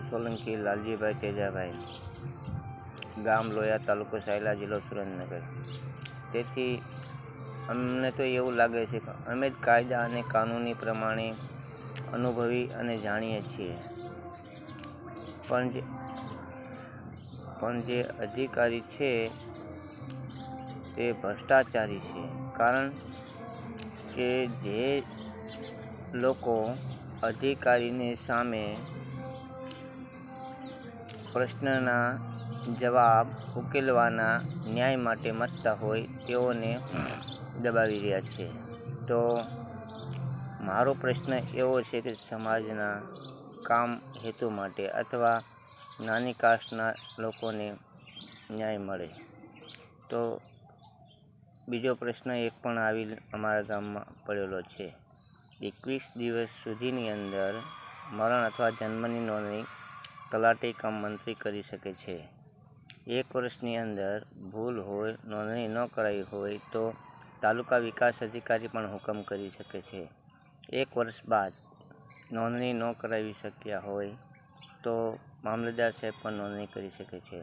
સોલંકી લાલજીભાઈ તેજાભાઈ. ગામ લોયા તાલુકો સાયલા જિલ્લો સુરેન્દ્રનગર. તેથી અમને તો એવું લાગે છે કે અમે જ કાયદા અને કાનૂની પ્રમાણે અનુભવી અને જાણીએ છીએ. પણ જે પણ જે અધિકારી છે તે ભ્રષ્ટાચારી છે. કારણ કે જે લોકો અધિકારીની સામે પ્રશ્નના જવાબ ઉકેલવાના ન્યાય માટે મથતા હોય તેઓને દબાવી રહ્યા છે. તો મારો પ્રશ્ન એવો છે કે સમાજના કામ હેતુ માટે અથવા નાની કાસ્ટના લોકોને ન્યાય મળે. તો બીજો પ્રશ્ન એક પણ આવી અમારા ગામમાં પડેલો છે. એકવીસ દિવસ સુધીની અંદર મરણ અથવા જન્મની નોંધણી તલાટી કમ મંત્રી કરી શકે છે. એક વર્ષની અંદર ભૂલ હોય, નોંધણી ન કરાવી હોય તો તાલુકા વિકાસ અધિકારી પણ હુકમ કરી શકે છે. એક વર્ષ બાદ નોંધણી ન કરાવી શક્યા હોય તો મામલતદાર સાહેબ પણ નોંધણી કરી શકે છે.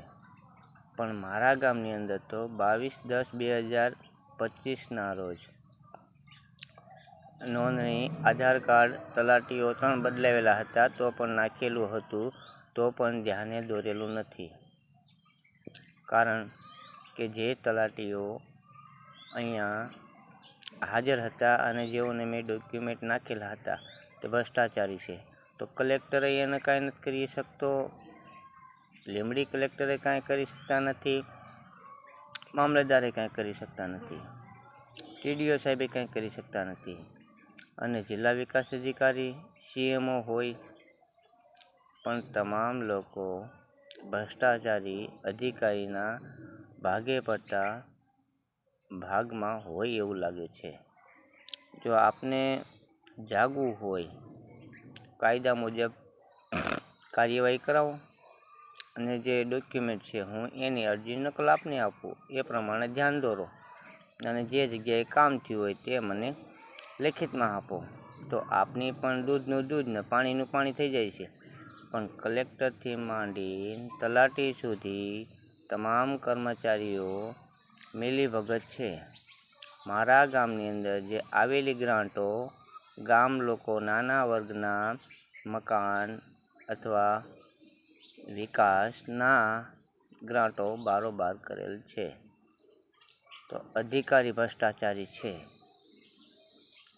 પણ મારા ગામની અંદર તો બાવીસ દસ બે હજાર પચીસના રોજ નોંધણી, આધાર કાર્ડ, તલાટીઓ ત્રણ બદલાવેલા હતા તો પણ નાખેલું હતું. તો પણ ધ્યાને દોરેલું નથી. કારણ કે જે તલાટીઓ અહીંયા હાજર હતા અને જેઓને મેં ડોક્યુમેન્ટ નાખેલા હતા, તે ભ્રષ્ટાચારી છે. તો કલેક્ટરે એને કાંઈ નથી કરી શકતો? લીમડી કલેક્ટરે કાંઈ કરી શકતા નથી? મામલતદારે કાંઈ કરી શકતા નથી? ટીડીઓ સાહેબે કાંઈ કરી શકતા નથી? અને જિલ્લા વિકાસ અધિકારી સીએમઓ હોય પણ તમામ લોકો ભ્રષ્ટાચારી અધિકારીના ભાગે પડતા ભાગમાં હોય એવું લાગે છે. જો આપને જાગવું હોય, કાયદા મુજબ કાર્યવાહી કરાવો અને જે ડોક્યુમેન્ટ છે હું એની અરજી નકલ આપને આપું, એ પ્રમાણે ધ્યાન દોરો અને જે જગ્યાએ કામ થયું હોય તે મને લેખિતમાં આપો. તો આપની પણ દૂધનું દૂધ ને પાણીનું પાણી થઈ જાય છે. પણ કલેક્ટરથી માંડી તલાટી સુધી તમામ કર્મચારીઓ મિલીભગત છે. મારા ગામની અંદર જે આવેલી ગ્રાન્ટો ગામ લોકો નાના વર્ગના મકાન અથવા વિકાસના ગ્રાન્ટો બારોબાર કરેલ છે. તો અધિકારી ભ્રષ્ટાચારી છે.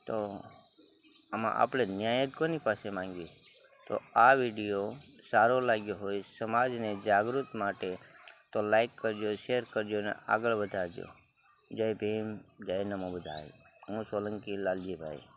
તો આમાં આપણે ન્યાય જ કોની પાસે માંગીએ? તો આ વીડિયો સારો લાગ્યો હોય સમાજને જાગૃત માટે તો લાઈક કરજો શેર કરજો અને આગળ વધારજો. જય ભીમ, જય નમો બધાય હું સોલંકી લાલજીભાઈ.